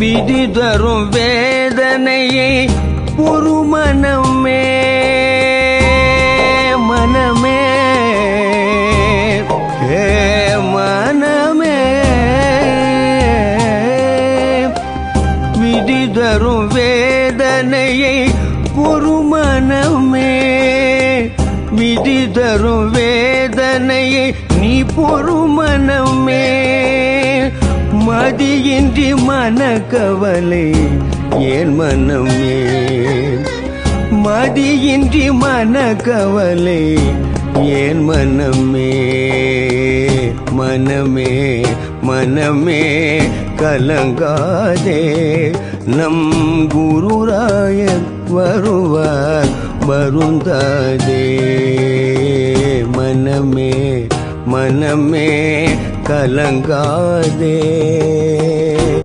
விதி தரும் வேதனையை ஒரு மனமே மனமே. ஏ மனமே. விதி தரும் வேதனையை பொறுமனமே விதி தரும் வேதனையை நீ பொறுமனமே மதியின்றி மனக்கவலை ஏன் மனமே? மதியின்றி மனக்கவலை ஏன் மனமே? மனமே மனமே கலங்காதே. நம் குருராய வருவார் வருந்தாதே. மனமே மனமே कलङ्गादे।